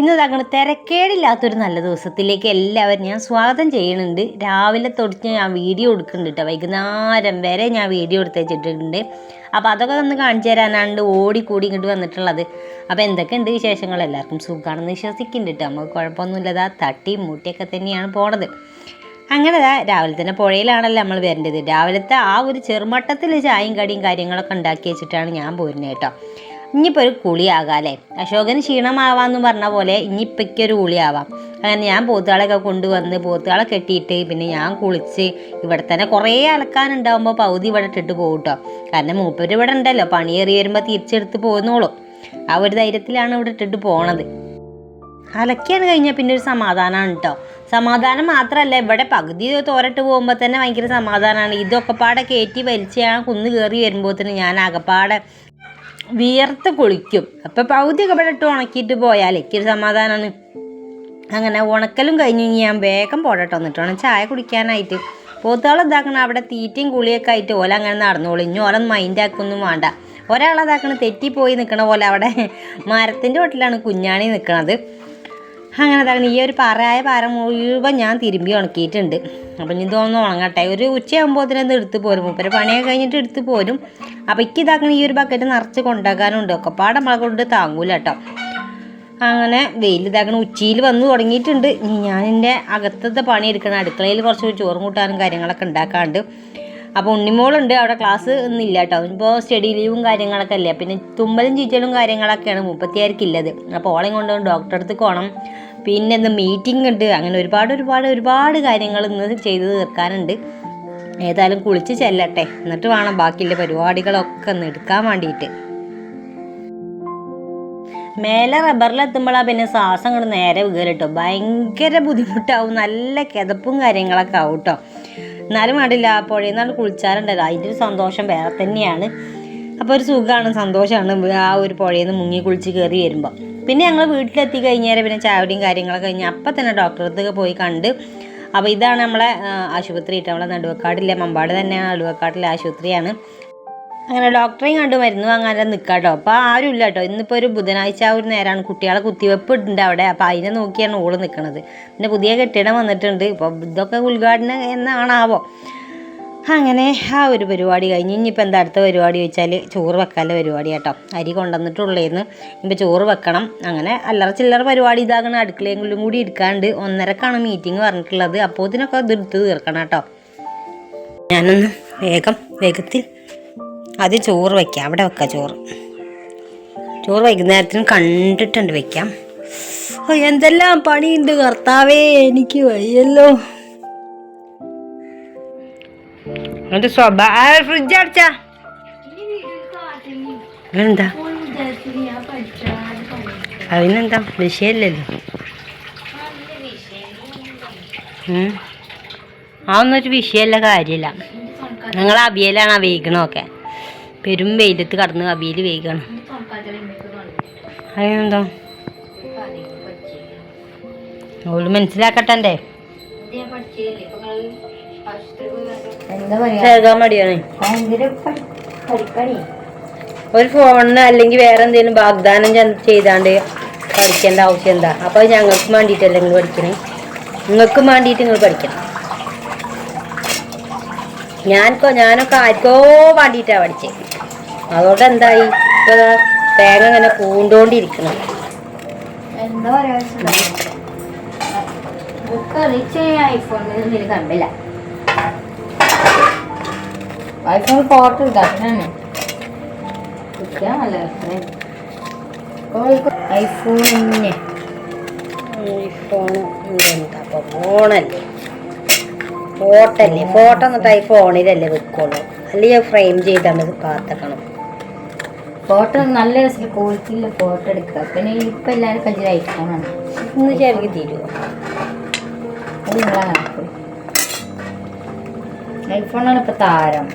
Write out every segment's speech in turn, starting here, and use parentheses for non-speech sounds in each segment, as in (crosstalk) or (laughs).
ഇന്ന് തങ്ങൾ തിരക്കേടില്ലാത്തൊരു നല്ല ദിവസത്തിലേക്ക് എല്ലാവരും ഞാൻ സ്വാഗതം ചെയ്യുന്നുണ്ട്. രാവിലെ തൊട്ട് ഞാൻ വീഡിയോ എടുക്കുന്നുണ്ട് കേട്ടോ വൈകുന്നേരം വരെ ഞാൻ വീഡിയോ എടുത്ത് വെച്ചിട്ടുണ്ട്. അപ്പോൾ അതൊക്കെ ഒന്ന് കാണിച്ചു തരാനാണ്ട് ഓടിക്കൂടി ഇങ്ങോട്ട് വന്നിട്ടുള്ളത്. അപ്പോൾ എന്തൊക്കെയുണ്ട് വിശേഷങ്ങൾ? എല്ലാവർക്കും സുഖമാണെന്ന് വിശ്വസിക്കുന്നുണ്ട് കേട്ടോ നമുക്ക് കുഴപ്പമൊന്നുമില്ലതാ തട്ടിയും മുട്ടിയൊക്കെ തന്നെയാണ് പോണത്. അങ്ങനെ രാവിലെ തന്നെ പുഴയിലാണല്ലോ നമ്മൾ വരേണ്ടത്. രാവിലത്തെ ആ ഒരു ചെറുമട്ടത്തിൽ ചായയും കടിയും കാര്യങ്ങളൊക്കെ ഉണ്ടാക്കി വെച്ചിട്ടാണ് ഞാൻ പോരുന്നത് കേട്ടോ ഇനിയിപ്പോൾ ഒരു കുളിയാകാല്ലേ? അശോകന് ക്ഷീണമാവാന്ന് പറഞ്ഞ പോലെ ഇനിയിപ്പോൾ ഒരു കുളിയാവാം. അങ്ങനെ ഞാൻ പോത്തുകളൊക്കെ കൊണ്ടുവന്ന് പോത്തുകളെ കെട്ടിയിട്ട് പിന്നെ ഞാൻ കുളിച്ച് ഇവിടെ തന്നെ കുറേ അലക്കാനുണ്ടാകുമ്പോൾ പകുതി ഇവിടെ ഇട്ടിട്ട് പോകും കേട്ടോ കാരണം മൂപ്പര് ഇവിടെ ഉണ്ടല്ലോ പണിയേറി വരുമ്പോൾ തിരിച്ചെടുത്ത് പോകുന്നോളൂ ആ ഒരു ധൈര്യത്തിലാണ് ഇവിടെ ഇട്ടിട്ട് പോണത്. അലക്കിയാണ് കഴിഞ്ഞാൽ പിന്നെ ഒരു സമാധാനമാണ് കേട്ടോ സമാധാനം മാത്രമല്ല ഇവിടെ പകുതി തോരട്ട് പോകുമ്പോൾ തന്നെ ഭയങ്കര സമാധാനമാണ് ഇതൊക്കെ പാടെ കയറ്റി വലിച്ച് ഞാൻ കുന്ന് കയറി വരുമ്പോൾ തന്നെ ഞാൻ അകപ്പാടെ വിയർത്ത് കുളിക്കും. അപ്പം പകുതിയൊക്കെ കപടിട്ട് ഉണക്കിയിട്ട് പോയാൽ എനിക്കൊരു സമാധാനമാണ് അങ്ങനെ ഉണക്കലും കഴിഞ്ഞ് ഞാൻ വേഗം പോടട്ടെ. എന്നിട്ട് വേണം ചായ കുടിക്കാനായിട്ട്. പോത്തുകൾ ഇതാക്കണം അവിടെ തീറ്റയും കുളിയൊക്കെ ആയിട്ട് ഓല അങ്ങനെ നടന്നോളൂ. ഇനി ഓല മൈൻഡാക്കൊന്നും വേണ്ട. ഒരാളതാക്കണ തെറ്റിപ്പോയി നിൽക്കണ പോലെ അവിടെ മരത്തിന്റെ വീട്ടിലാണ് കുഞ്ഞാണി നിൽക്കണത് അങ്ങനെ അതാണ് ഈ ഒരു പാറയായ പാറ മുഴുവൻ ഞാൻ തിരുമ്പി ഉണക്കിയിട്ടുണ്ട്. അപ്പം ഇനി ഇതൊന്ന് ഉണങ്ങട്ടെ. ഒരു ഉച്ചയാകുമ്പോൾ ഇത് എടുത്ത് പോരും. മൂപ്പര് പണിയൊക്കെ കഴിഞ്ഞിട്ട് എടുത്ത് പോരും. അപ്പം എനിക്ക് ഇതാക്കണ ഈ ഒരു ബക്കറ്റ് നിറച്ച് കൊണ്ടാക്കാനുണ്ട് ഒക്കെപ്പാടെ പാടെ നമ്മളെ കൊണ്ട് താങ്ങൂല കേട്ടോ അങ്ങനെ വെയിൽ ഇതാക്കണ ഉച്ചയിൽ വന്ന് തുടങ്ങിയിട്ടുണ്ട്. ഞാൻ എന്റെ അകത്തത്തെ പണി എടുക്കണം. അടുക്കളയിൽ കുറച്ച് ചോറും കൂട്ടാനും കാര്യങ്ങളൊക്കെ ഉണ്ടാക്കാണ്ട്. അപ്പോൾ ഉണ്ണിമോളുണ്ട്. അവിടെ ക്ലാസ് ഒന്നുമില്ല കേട്ടോ ഇപ്പോൾ സ്റ്റഡി ലീവും കാര്യങ്ങളൊക്കെ അല്ലേ? പിന്നെ തുമ്മലും ചീറ്റലും കാര്യങ്ങളൊക്കെയാണ്. മുപ്പത്തിയാർക്കുള്ളത് അപ്പോൾ ഓളെയും കൊണ്ട് ഡോക്ടറെ അടുത്ത് പോകണം പിന്നെ ഇന്ന് മീറ്റിംഗ് ഉണ്ട്. അങ്ങനെ ഒരുപാട് ഒരുപാട് ഒരുപാട് കാര്യങ്ങൾ ഇന്ന് ചെയ്തു തീർക്കാനുണ്ട്. ഏതായാലും കുളിച്ച് ചെല്ലട്ടെ. എന്നിട്ട് വേണം ബാക്കിയുള്ള പരിപാടികളൊക്കെ ഒന്ന് എടുക്കാൻ വേണ്ടിയിട്ട്. മേലെ റബ്ബറിലെത്തുമ്പോഴാണ് പിന്നെ ശ്വാസം അങ്ങോട്ട് നേരെ വീകലിട്ടോ ഭയങ്കര ബുദ്ധിമുട്ടാവും. നല്ല കിതപ്പും കാര്യങ്ങളൊക്കെ ആവും കേട്ടോ എന്നാലും വേണ്ടില്ല. പുഴയിൽ നിന്നാണ് കുളിച്ചാലുണ്ടല്ലോ. അതിന്റെ ഒരു സന്തോഷം വേറെ തന്നെയാണ്. അപ്പോൾ ഒരു സുഖമാണ് സന്തോഷമാണ് ആ ഒരു പുഴയിൽ നിന്ന് മുങ്ങി കുളിച്ച് കയറി വരുമ്പോൾ പിന്നെ ഞങ്ങൾ വീട്ടിലെത്തി കഴിഞ്ഞാൽ പിന്നെ ചാവടിയും കാര്യങ്ങളൊക്കെ കഴിഞ്ഞ് അപ്പം തന്നെ ഡോക്ടറെ അടുത്തൊക്കെ പോയി കണ്ട്. അപ്പോൾ ഇതാണ് നമ്മളെ ആശുപത്രി ഇട്ട് നമ്മളെ നടുവക്കാടില്ല? മമ്പാട് തന്നെയാണ് നടുവക്കാട്ടിലെ ആശുപത്രിയാണ്. അങ്ങനെ ഡോക്ടറെയും കണ്ട് മരുന്ന് വാങ്ങാൻ നിൽക്കാം കേട്ടോ. അപ്പോൾ ആരും ഇല്ല കേട്ടോ. ഇന്നിപ്പോൾ ഒരു ബുധനാഴ്ച ആ ഒരു നേരമാണ് കുട്ടികളെ കുത്തിവെപ്പ് ഉണ്ട് അവിടെ. അപ്പോൾ അതിനെ നോക്കിയാണ് ഓൾ നിൽക്കുന്നത് പിന്നെ പുതിയ കെട്ടിടം വന്നിട്ടുണ്ട്. ഇപ്പോൾ ഇതൊക്കെ ഉദ്ഘാടനം എന്നാണാവോ? അങ്ങനെ ആ ഒരു പരിപാടി കഴിഞ്ഞ്. ഇനിയിപ്പോൾ എന്താ അടുത്ത പരിപാടി വെച്ചാൽ ചോറ് വെക്കാനുള്ള പരിപാടി കേട്ടോ അരി കൊണ്ടുവന്നിട്ടുള്ളേന്ന്. ഇനിയിപ്പോൾ ചോറ് വെക്കണം. അങ്ങനെ അല്ലറ ചില്ലറ പരിപാടി ഇതാകണം. അടുക്കളയെങ്കിലും കൂടി എടുക്കാണ്ട് ഒന്നരക്കാണ് മീറ്റിംഗ് പറഞ്ഞിട്ടുള്ളത്. അപ്പോൾ ഇതിനൊക്കെ ഇത് തീർക്കണം കേട്ടോ ഞാനൊന്ന് വേഗം വേഗത്തിൽ അത് ചോറ് വയ്ക്കാം അവിടെ വെക്കാം ചോറ്. ചോറ് വൈകുന്നേരത്തിന് കണ്ടിട്ടുണ്ട് വെക്കാം. ഓ എന്തെല്ലാം പണിയുണ്ട് കർത്താവേ. എനിക്ക് വയ്യല്ലോ. എന്നിട്ട് സ്വഭാവ ഫ്രിഡ്ജ് അടച്ചാ. എന്താ അതിനെന്താ? വിഷയമില്ലല്ലോ. അതൊന്നും ഒരു വിഷയമല്ല കാര്യമില്ല. ഞങ്ങൾ അവിയലാണ് വേഗണമൊക്കെ. പെരും വെയിലത്ത് കടന്ന് അവിയൽ വേഗണം. അതിനെന്താ ഓൾ മനസ്സിലാക്കട്ടെ മടിയാണ്. ഒരു ഫോണിന് അല്ലെങ്കിൽ വേറെ എന്തെങ്കിലും വാഗ്ദാനം ചെയ്താണ്ട് പഠിക്കേണ്ട ആവശ്യം എന്താ? അപ്പോൾ ഞങ്ങൾക്ക് വേണ്ടിയിട്ടല്ലേ നിങ്ങൾ പഠിക്കണേ? നിങ്ങൾക്കും വേണ്ടിയിട്ട് നിങ്ങൾ പഠിക്കണം. ഞാൻ ഞാനൊക്കെ ആർക്കോ വേണ്ടിയിട്ടാണ് പഠിച്ചത് അതുകൊണ്ട് എന്തായി? ഇപ്പൊ തേങ്ങ ഇങ്ങനെ പൂണ്ടോണ്ടിരിക്കണം എന്താ പറയാ? ബുക്ക് റീച്ച് ഐഫോണിൽ കണ്ടില്ല. ഐഫോൺ ഫോട്ടോ ഇതാണ് ഐഫോൺ എന്താ ഫോണല്ലേ? ഫോട്ടല്ലേ? ഫോട്ടോ എന്നിട്ട് ഈ ഫോണിലല്ലേ വെക്കുള്ളൂ. അല്ലെങ്കിൽ ഫ്രെയിം ചെയ്താണ്ട് കാത്തക്കണം. ഫോട്ടോ നല്ല രസത്തിൽ ക്വാളിറ്റിയിൽ ഫോട്ടോ എടുക്കുക. പിന്നെ ഇപ്പം എല്ലാവരും കയ്യിൽ ഐഫോണാണ് ഇന്ന് ചേർക്ക് തീരുമോ അത് നിങ്ങളാണ് ഐഫോണാണ് ഇപ്പം താരം.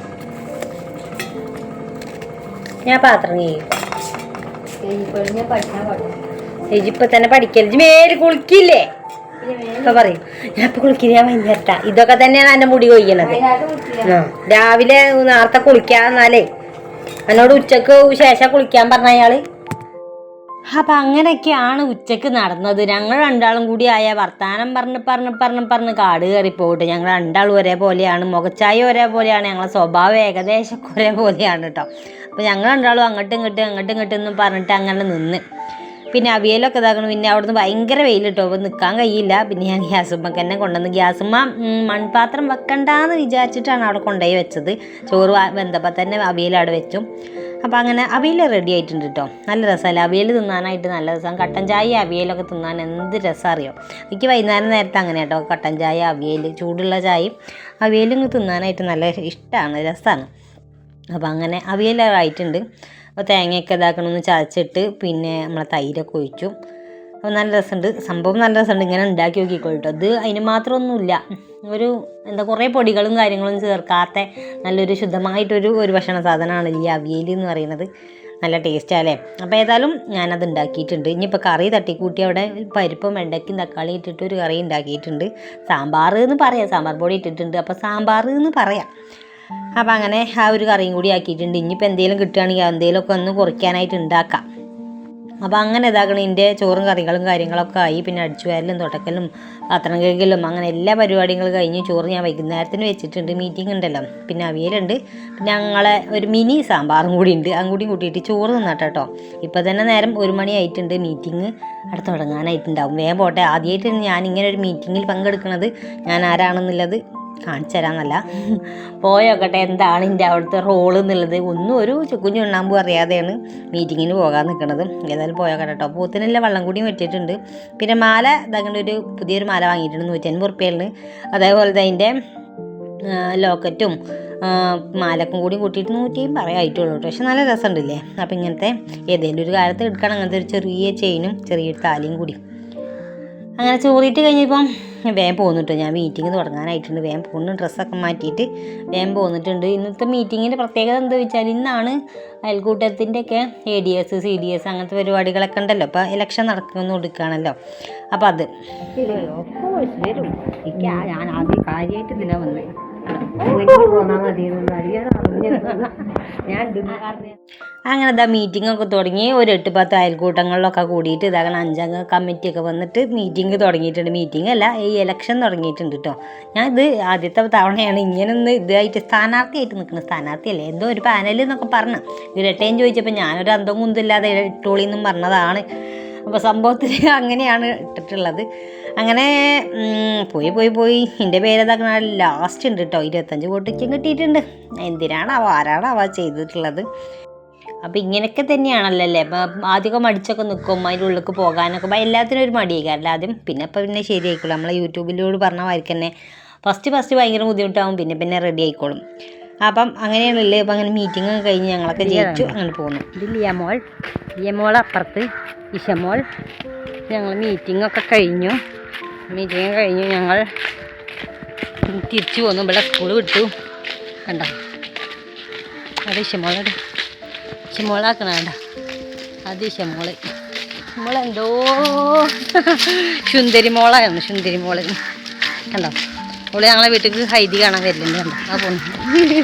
ഞാൻ പാത്രം ഇപ്പൊ തന്നെ പഠിക്കരുത് മേൽ കുളിക്കില്ലേ? ഇപ്പൊ പറയും. ഞാൻ ഇപ്പൊ കുളിക്കില്ല ഞാൻ വൈകുന്നേരത്ത. ഇതൊക്കെ തന്നെയാണ് എന്റെ മുടി കൊയ്യണത് രാവിലെ നേരത്തെ കുളിക്കാന്നാലേ. എന്നോട് ഉച്ചയ്ക്ക് ശേഷം കുളിക്കാൻ പറഞ്ഞ അയാൾ. അപ്പം അങ്ങനെയൊക്കെയാണ് ഉച്ചയ്ക്ക് നടന്നത്. ഞങ്ങൾ രണ്ടാളും കൂടി ആയ വർത്താനം പറഞ്ഞ് പറഞ്ഞ് പറഞ്ഞ് പറഞ്ഞ് കാട് കയറി പോയിട്ട് ഞങ്ങൾ രണ്ടാളും ഒരേപോലെയാണ്. മുഖച്ചായ ഒരേപോലെയാണ്. ഞങ്ങളെ സ്വഭാവം ഏകദേശം ഒരേപോലെയാണ് കേട്ടോ അപ്പോൾ ഞങ്ങൾ രണ്ടാളും അങ്ങോട്ടും ഇങ്ങോട്ടും അങ്ങോട്ടും ഇങ്ങോട്ടും എന്നും പറഞ്ഞിട്ട് അങ്ങനെ നിന്ന്. പിന്നെ അവിയലൊക്കെ ഇതാക്കണം പിന്നെ അവിടുന്ന് ഭയങ്കര വെയിൽ കേട്ടോ അപ്പോൾ നിൽക്കാൻ കഴിയില്ല. പിന്നെ ഞാൻ ഗ്യാസുമ്മക്ക് തന്നെ കൊണ്ടുവന്ന് ഗ്യാസുമ്മ മൺപാത്രം വെക്കണ്ടെന്ന് വിചാരിച്ചിട്ടാണ് അവിടെ കൊണ്ടുപോയി വെച്ചത്. ചോറ് വെന്തപ്പോൾ തന്നെ അവിയൽ അവിടെ വെച്ചു. അപ്പോൾ അങ്ങനെ അവിയൽ റെഡി ആയിട്ടുണ്ട് കേട്ടോ നല്ല രസമല്ല അവിയൽ തിന്നാനായിട്ട് നല്ല രസമാണ് കട്ടൻ ചായ അവിയലൊക്കെ തിന്നാൻ എന്ത് രസം അറിയോ? എനിക്ക് വൈകുന്നേരം നേരത്തെ അങ്ങനെ കേട്ടോ കട്ടൻ ചായ അവിയൽ ചൂടുള്ള ചായയും അവിയലും തിന്നാനായിട്ട് നല്ല ഇഷ്ടമാണ് രസമാണ് അപ്പോൾ അങ്ങനെ അവിയലായിട്ടുണ്ട് അപ്പോൾ തേങ്ങയൊക്കെ ഇതാക്കണമെന്ന് ചതച്ചിട്ട് പിന്നെ നമ്മളെ തൈരൊക്കെ ഒഴിച്ചു. അപ്പോൾ നല്ല രസമുണ്ട്. സംഭവം നല്ല രസമുണ്ട്. ഇങ്ങനെ ഉണ്ടാക്കി നോക്കിക്കോട്ടോ ഇത് അതിന് മാത്രമൊന്നുമില്ല. ഒരു എന്താ കുറേ പൊടികളും കാര്യങ്ങളും ചേർക്കാത്ത നല്ലൊരു ശുദ്ധമായിട്ടൊരു ഒരു ഭക്ഷണ സാധനമാണ് ഈ അവിയൽ എന്ന് പറയുന്നത്. നല്ല ടേസ്റ്റാല്ലേ അപ്പോൾ ഏതായാലും ഞാനത് ഉണ്ടാക്കിയിട്ടുണ്ട്. ഇനിയിപ്പോൾ കറി തട്ടിക്കൂട്ടി അവിടെ പരിപ്പും വെണ്ടയ്ക്കും തക്കാളി ഇട്ടിട്ട് ഒരു കറി ഉണ്ടാക്കിയിട്ടുണ്ട്. സാമ്പാർ എന്ന് പറയാം. സാമ്പാർ പൊടി ഇട്ടിട്ടുണ്ട്. അപ്പോൾ സാമ്പാർ എന്ന് പറയാം. അപ്പം അങ്ങനെ ആ ഒരു കറിയും കൂടി ആക്കിയിട്ടുണ്ട്. ഇനിയിപ്പോൾ എന്തെങ്കിലും കിട്ടുകയാണെങ്കിൽ എന്തെങ്കിലുമൊക്കെ ഒന്ന് കുറയ്ക്കാനായിട്ട് ഉണ്ടാക്കാം. അപ്പോൾ അങ്ങനെ ഇതാക്കണം ഇതിന്റെ ചോറും കറികളും കാര്യങ്ങളൊക്കെ ആയി. പിന്നെ അടിച്ചു വാരലും തുടക്കലും പാത്രം കഴുകലും അങ്ങനെ എല്ലാ പരിപാടികളും കഴിഞ്ഞ് ചോറ് ഞാൻ വൈകുന്നേരത്തിന് വെച്ചിട്ടുണ്ട്. മീറ്റിംഗ് ഉണ്ടല്ലോ. പിന്നെ അവിയലുണ്ട്. പിന്നെ ഞങ്ങളെ ഒരു മിനി സാമ്പാറും കൂടി ഉണ്ട്. അതും കൂടി കൂട്ടിയിട്ട് ചോറ് തിന്നട്ടെ കേട്ടോ ഇപ്പോൾ തന്നെ നേരം ഒരു മണി ആയിട്ടുണ്ട്. മീറ്റിംഗ് അവിടെ തുടങ്ങാനായിട്ടുണ്ടാവും. വേഗം പോട്ടെ. ആദ്യമായിട്ടാണ് ഞാൻ ഇങ്ങനെ ഒരു മീറ്റിങ്ങിൽ പങ്കെടുക്കുന്നത് ഞാൻ ആരാണെന്നുള്ളത് കാണിച്ചു തരാമെന്നല്ല പോയോക്കട്ടെ എന്താണ് എന്റെ അവിടുത്തെ റോൾ എന്നുള്ളത്. ഒന്നും ഒരു ചുക്കുഞ്ഞു ഉണ്ണാമ്പും അറിയാതെയാണ് മീറ്റിങ്ങിന് പോകാൻ നിൽക്കുന്നത് ഏതായാലും പോയോക്കട്ടെ കേട്ടോ പൂത്തിനെല്ലാം വെള്ളം കൂടിയും വെട്ടിയിട്ടുണ്ട്. പിന്നെ മാല ഇതാക്കേണ്ട ഒരു പുതിയൊരു മാല വാങ്ങിയിട്ടുണ്ട്. നൂറ്റൻപത് റുപ്യയാണ് അതേപോലെ അതിന്റെ ലോക്കറ്റും മാലക്കും കൂടി കൂട്ടിയിട്ട് നൂറ്റിയും പറയായിട്ടുള്ളൂ കേട്ടോ പക്ഷെ നല്ല രസമുണ്ടല്ലേ? അപ്പം ഇങ്ങനത്തെ ഏതെങ്കിലും ഒരു കാലത്ത് എടുക്കണം അങ്ങനത്തെ ഒരു ചെറിയ ചെയിനും ചെറിയൊരു താലിയും കൂടി. അങ്ങനെ ചോറിയിട്ട് കഴിഞ്ഞപ്പം വേഗം പോന്നിട്ട്. ഞാൻ മീറ്റിംഗ് തുടങ്ങാനായിട്ടുണ്ട്. വേഗം പോകുന്നു ഡ്രസ്സൊക്കെ മാറ്റിയിട്ട് വേഗം പോന്നിട്ടുണ്ട്. ഇന്നത്തെ മീറ്റിങ്ങിന്റെ പ്രത്യേകത എന്താ വെച്ചാൽ ഇന്നാണ് അയൽക്കൂട്ടത്തിന്റെ ഒക്കെ A D S C D S അങ്ങനത്തെ പരിപാടികളൊക്കെ ഉണ്ടല്ലോ. അപ്പോൾ ഇലക്ഷൻ നടക്കുമെന്ന് കൊടുക്കുകയാണല്ലോ. അപ്പോൾ അത്. ഞാൻ ആദ്യം കാര്യമായിട്ട് ഇതിനാ വന്നേ. പോന്നാ മതി അറിയാതെ ഞാൻ അങ്ങനെ ഇതാ മീറ്റിംഗ് ഒക്കെ തുടങ്ങി. ഒരു എട്ട് പത്ത് അയൽക്കൂട്ടങ്ങളിലൊക്കെ കൂടിയിട്ട് ഇതാകണം അഞ്ചംഗ കമ്മിറ്റിയൊക്കെ വന്നിട്ട് മീറ്റിംഗ് തുടങ്ങിയിട്ടുണ്ട്. മീറ്റിംഗ് അല്ല ഈ ഇലക്ഷൻ തുടങ്ങിയിട്ടുണ്ട് കേട്ടോ ഞാൻ ഇത് ആദ്യത്തെ തവണയാണ് ഇങ്ങനെ ഒന്ന് ഇതായിട്ട് സ്ഥാനാർത്ഥിയായിട്ട് നിൽക്കുന്ന സ്ഥാനാർത്ഥിയല്ലേ? എന്തോ ഒരു പാനൽ എന്നൊക്കെ പറഞ്ഞു. ഇരട്ടയും ചോദിച്ചപ്പോൾ ഞാനൊരു അന്തം കുന്തില്ലാതെ ഇട്ടോളിന്നും പറഞ്ഞതാണ്. അപ്പോൾ സംഭവത്തിൽ (laughs) അങ്ങനെയാണ് ഇട്ടിട്ടുള്ളത്. അങ്ങനെ പോയി പോയി പോയി. എന്റെ പേരതാക്കണ ലാസ്റ്റ് ഉണ്ട് കേട്ടോ ഇരുപത്തഞ്ച് കോട്ടിക്കും കിട്ടിയിട്ടുണ്ട്. എന്തിനാണാവോ ആരാണാവോ ചെയ്തിട്ടുള്ളത്? അപ്പം ഇങ്ങനെയൊക്കെ തന്നെയാണല്ലോ അല്ലേ? അപ്പം ആദ്യമൊക്കെ മടിച്ചൊക്കെ നിൽക്കും അതിന്റെ ഉള്ളിലേക്ക് പോകാനൊക്കെ. അപ്പം എല്ലാത്തിനും ഒരു മടിയേക്കാറില്ല ആദ്യം പിന്നെ അപ്പം പിന്നെ ശരിയായിക്കോളും. നമ്മളെ യൂട്യൂബിലൂടെ പറഞ്ഞ മാതിരി തന്നെ ഫസ്റ്റ് ഫസ്റ്റ് ഭയങ്കര ബുദ്ധിമുട്ടാവും. പിന്നെ പിന്നെ റെഡി ആയിക്കോളും. അപ്പം അങ്ങനെയാണല്ലേ? അപ്പം അങ്ങനെ മീറ്റിംഗ് ഒക്കെ കഴിഞ്ഞ് ഞങ്ങളൊക്കെ ജയിച്ചു അങ്ങനെ പോകുന്നു ഇത് ലിയമോൾ ലിയമോൾ അപ്പുറത്ത് ഇഷമോൾ ഞങ്ങൾ മീറ്റിംഗ് ഒക്കെ കഴിഞ്ഞു. മീറ്റിംഗ് കഴിഞ്ഞ് ഞങ്ങൾ തിരിച്ചു പോന്നു ഇവിടെ സ്കൂൾ വിട്ടു. കണ്ട? അത് ഇഷമോളോട് ഇഷമോളാക്കണ കണ്ട അത് ഇഷമോൾ മോളെന്തോ? സുന്ദരി മോളാണ് സുന്ദരി കണ്ടോ? അവൾ ഞങ്ങളെ വീട്ടിൽ ഹൈദി കാണാൻ വരുന്നുണ്ട് കണ്ടോ? ആ പോന്നു